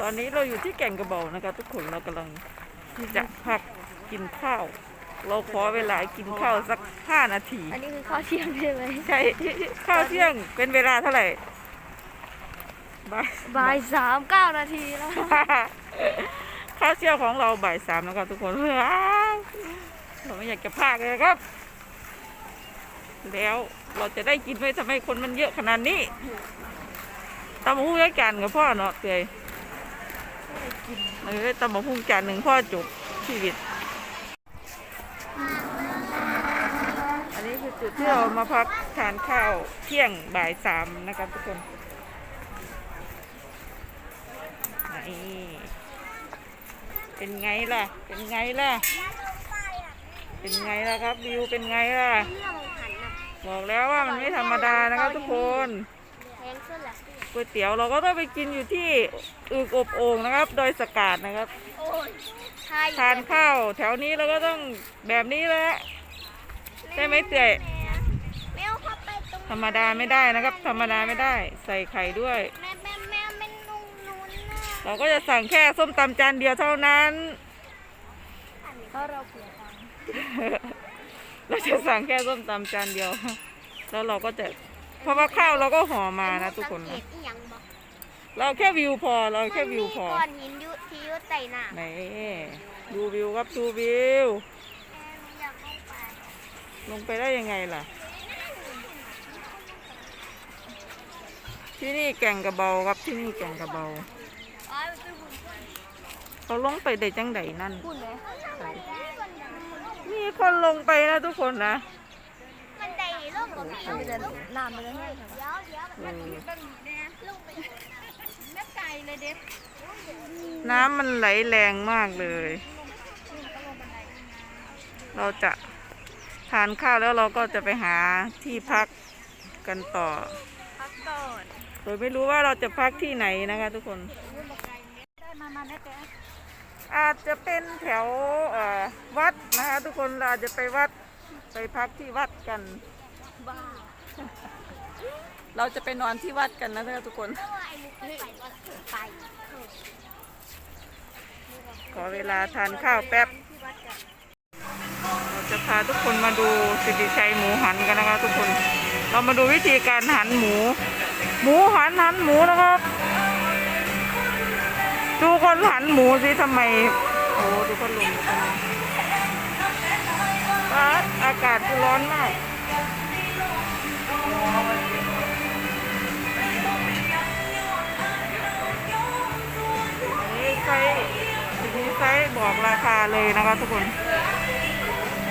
ตอนนี้เราอยู่ที่แก่งกระเบานะคะ ทุกคนเรากำลังที่จะพักกินข้าว เราขอเวลากินข้าวสักห้านาที อันนี้คือข้าวเที่ยงใช่ไหมใช่ข้าวเที่ยงเป็นเวลาเท่าไหร่บ่ายบ่ายสามเก้านาทีแล้วข้าวเที่ยงของเราบ่ายสามแล้วครับทุกคนว้าวเราไม่อยากจะพากเลยครับ แล้วเราจะได้กินไหมทำไมคนมันเยอะขนาดนี้ ตำมะฮุ่งยักจานกับพ่อเนาะเตยเออตำมะฮุ่งจานหนึ่งพ่อจบชีวิต อันนี้คือจุดที่เรามาพักทานข้าวเที่ยงบ่ายสามนะครับทุกคนนี่เป็นไงล่ะ เป็นไงล่ะ เป็นไงล่ะครับวิวเป็นไงล่ะ บอกแล้วว่ามันไม่ธรรมดานะครับทุกคน ก๋วยเตี๋ยวเราก็ต้องไปกินอยู่ที่อึกอบโอ่งนะครับ โดยสกาดนะครับโอ้ยใช่ทานข้าวแถวนี้เราก็ต้องแบบนี้แหละใช่ไหมเตยแมวเข้าไปตรงธรรมดาไม่ได้นะครับ ธรรมดาไม่ได้ ใส่ไข่ด้วยแม่แม่แม่แม่นุ่งนุ่นน่ะเราก็จะสั่งแค่ส้มตำจานเดียวเท่านั้นก็เราเผื่อตังค์เราจะสั่งแค่ส้มตำจานเดียว แล้วเราก็จะ เพราะว่าข้าวเราก็ห่อมานะทุกคนสังเกนะตอีหยังบอกเราแค่วิวพอเราแค่วิวพอ มันมีก้อนหินอยุที่อยุใต้น้ำไหนดูวิวครับดูวิว แม่หนูอยากเข้าไปลงไปได้ยังไงล่ะ ที่นี่แก่งกระเบาครับที่นี่แก่งกระเบา อ๋อมันเป็นหุ่นเขาลงไปได้จังใดนั่น หุ่นเลย มีคนลงไปนะทุกคนนะ มันได้ลงกับพี่มันจะน้ำมันจะแห้งเดี๋ยวเดี๋ยวเออลงไปแม่ไก่เลยเด็ดน้ำมันไหลแรงมากเลย เราจะทานข้าวแล้วเราก็จะไปหาที่พักกันต่อ พักก่อนโดยไม่รู้ว่าเราจะพักที่ไหนนะคะทุกคน อาจจะเป็นแถววัดนะคะทุกคนเราอาจจะไปวัดไปพักที่วัดกัน บ้าเราจะไปนอนที่วัดกันนะคะทุกคนเพราะว่าไอ้มุกไปก็ไปขอเวลาทานข้าวแป๊บที่วัดกันเราจะพาทุกคนมาดูสิริชัยหมูหันกันนะคะทุกคน เรามาดูวิธีการหันหมู หมูหันหันหมูนะครับดูคนหันหมูสิทำไม โอ้ดูพัดลมดูพัดลมว้าอากาศร้อนมากนี่ ไซส์ทีนี้ไซส์บอกราคาเลยนะคะทุกคน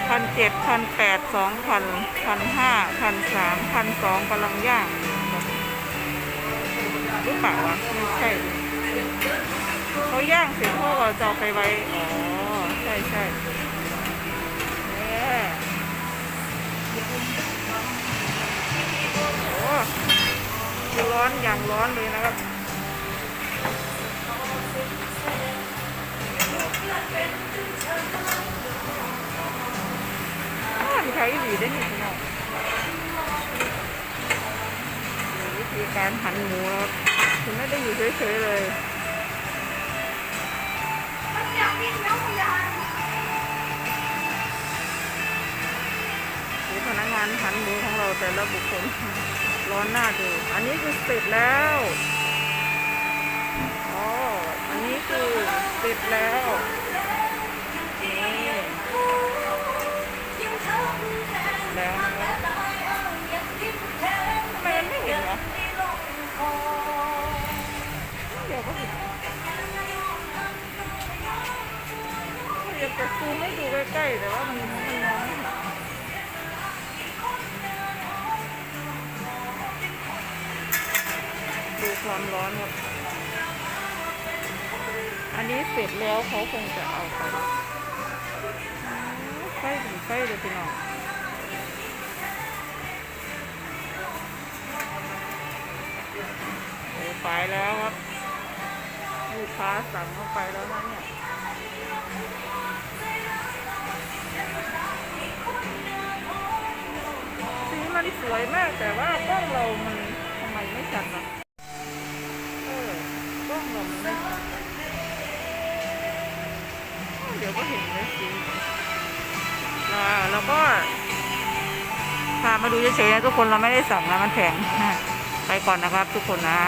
พันเจ็ดพันแปดสองพันพันห้าพันสามพันสองกำลังย่างหรือเปล่าวะไม่ใช่เขาย่างเสร็จเขาจะเอาไปไว้ อ๋อ ใช่ใช่ อร้อนอย่างร้อนเลยนะครับมันใช้ดีได้หนิพี่น้องวิธีการหั่นหมูครับคุณไม่ได้อยู่เฉยๆเลยพนักงานหั่นหมูของเราแต่ละบุคคล ร้อนหน้าดู อันนี้คือเสร็จแล้วอ๋ออันนี้คือเสร็จแล้วนี่แล้วทำไมมันไม่เห็นวะเดี๋ยวก็เห็นอยากจะซูมให้ดูใกล้ๆแต่ว่ามันมันมอง ความร้อนครับ อันนี้เสร็จแล้วเขาคงจะเอาไปไฟถึงไฟเลยพี่น้องโอ้ไปแล้วครับลูกค้าสั่งเข้าไปแล้วนะเนี่ยสีมันสวยมากแต่ว่ากล้องเรามัน แล้วก็พามาดูเฉยๆนะทุกคนเราไม่ได้สั่งนะมันแข็งไปก่อนนะครับทุกคนนะ